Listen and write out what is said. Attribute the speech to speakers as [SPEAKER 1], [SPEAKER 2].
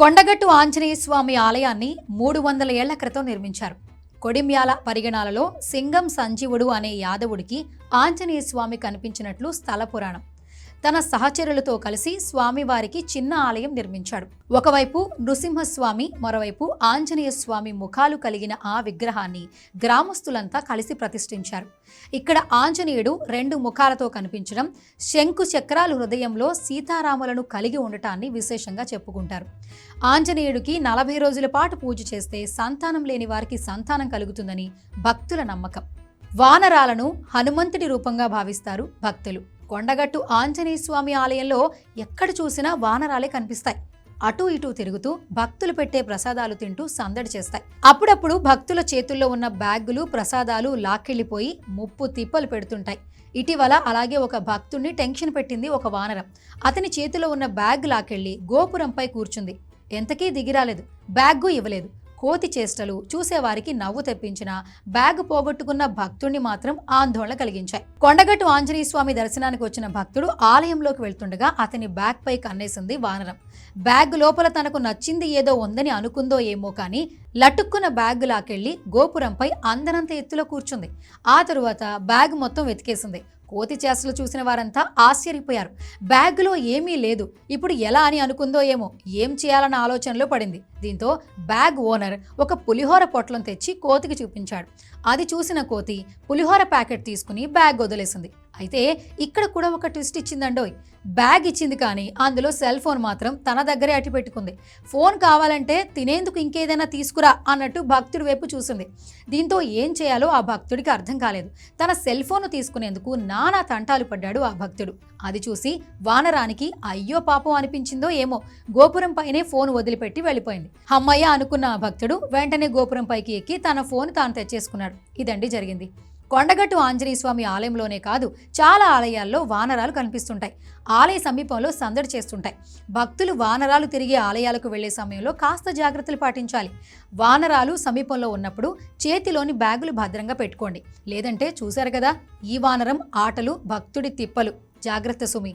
[SPEAKER 1] కొండగట్టు ఆంజనేయ స్వామి ఆలయాన్ని మూడు వందల ఏళ్ళ క్రితం నిర్మించారు. కొడిమ్యాల పరిగణాలలో సింగం సంజీవుడు అనే యాదవుడికి ఆంజనేయ స్వామి కనిపించినట్లు స్థల పురాణం. తన సహచరులతో కలిసి స్వామివారికి చిన్న ఆలయం నిర్మించాడు. ఒకవైపు నృసింహస్వామి మరోవైపు ఆంజనేయ స్వామి ముఖాలు కలిగిన ఆ విగ్రహాన్ని గ్రామస్తులంతా కలిసి ప్రతిష్ఠించారు. ఇక్కడ ఆంజనేయుడు రెండు ముఖాలతో కనిపించడం శంకు చక్రాలు హృదయంలో సీతారాములను కలిగి ఉండటాన్ని విశేషంగా చెప్పుకుంటారు. ఆంజనేయుడికి నలభై రోజుల పాటు పూజ చేస్తే సంతానం లేని వారికి సంతానం కలుగుతుందని భక్తుల నమ్మకం. వానరాలను హనుమంతుడి రూపంగా భావిస్తారు భక్తులు. కొండగట్టు ఆంజనేయ స్వామి ఆలయంలో ఎక్కడ చూసినా వానరాలే కనిపిస్తాయి. అటు ఇటు తిరుగుతూ భక్తులు పెట్టే ప్రసాదాలు తింటూ సందడి చేస్తాయి. అప్పుడప్పుడు భక్తుల చేతుల్లో ఉన్న బ్యాగులు ప్రసాదాలు లాక్కెళ్ళిపోయి ముప్పు తిప్పలు పెడుతుంటాయి. ఇటీవల అలాగే ఒక భక్తుడిని టెన్షన్ పెట్టింది ఒక వానరం. అతని చేతిలో ఉన్న బ్యాగ్ లాకెళ్ళి గోపురంపై కూర్చుంది. ఎంతకీ దిగిరాలేదు బ్యాగు ఇవ్వలేదు. కోతి చేష్టలు చూసేవారికి నవ్వు తెప్పించిన బ్యాగ్ పోగొట్టుకున్న భక్తుడిని మాత్రం ఆందోళన కలిగించాయి. కొండగట్టు ఆంజనేయ స్వామి దర్శనానికి వచ్చిన భక్తుడు ఆలయంలోకి వెళ్తుండగా అతని బ్యాగ్ పై కన్నేసింది వానరం. బ్యాగ్ లోపల తనకు నచ్చింది ఏదో ఉందని అనుకుందో ఏమో కానీ లటుక్కున్న బ్యాగ్ లాకెళ్ళి గోపురంపై అందనంత ఎత్తులో కూర్చుంది. ఆ తరువాత బ్యాగ్ మొత్తం వెతికేసింది. కోతి చేసలు చూసిన వారంతా ఆశ్చర్యపోయారు. బ్యాగ్లో ఏమీ లేదు. ఇప్పుడు ఎలా అని అనుకుందో ఏమో. ఏం చేయాలన్న ఆలోచనలో పడింది. దీంతో బ్యాగ్ ఓనర్ ఒక పులిహోర పొట్లం తెచ్చి కోతికి చూపించాడు. అది చూసిన కోతి పులిహోర ప్యాకెట్ తీసుకుని బ్యాగ్ వదిలేసింది. అయితే ఇక్కడ కూడా ఒక ట్విస్ట్ ఇచ్చిందండోయ్. బ్యాగ్ ఇచ్చింది కానీ అందులో సెల్ ఫోన్ మాత్రం తన దగ్గరే అట్టి పెట్టుకుంది. ఫోన్ కావాలంటే తినేందుకు ఇంకేదైనా తీసుకురా అన్నట్టు భక్తుడి వైపు చూసింది. దీంతో ఏం చేయాలో ఆ భక్తుడికి అర్థం కాలేదు. తన సెల్ ఫోన్ తీసుకునేందుకు నానా తంటాలు పడ్డాడు ఆ భక్తుడు. అది చూసి వానరానికి అయ్యో పాపం అనిపించిందో ఏమో గోపురం పైనే ఫోన్ వదిలిపెట్టి వెళ్ళిపోయింది. అమ్మయ్య అనుకున్న ఆ భక్తుడు వెంటనే గోపురం పైకి ఎక్కి తన ఫోన్ తాను తెచ్చేసుకున్నాడు. ఇదండి జరిగింది. కొండగట్టు ఆంజనేయ స్వామి ఆలయంలోనే కాదు చాలా ఆలయాల్లో వానరాలు కనిపిస్తుంటాయి. ఆలయ సమీపంలో సందడి చేస్తుంటాయి. భక్తులు వానరాలు తిరిగే ఆలయాలకు వెళ్ళే సమయంలో కాస్త జాగ్రత్తలు పాటించాలి. వానరాలు సమీపంలో ఉన్నప్పుడు చేతిలోని బ్యాగులు భద్రంగా పెట్టుకోండి. లేదంటే చూశారు కదా ఈ వానరం ఆటలు భక్తుడి తిప్పలు. జాగ్రత్త సుమి.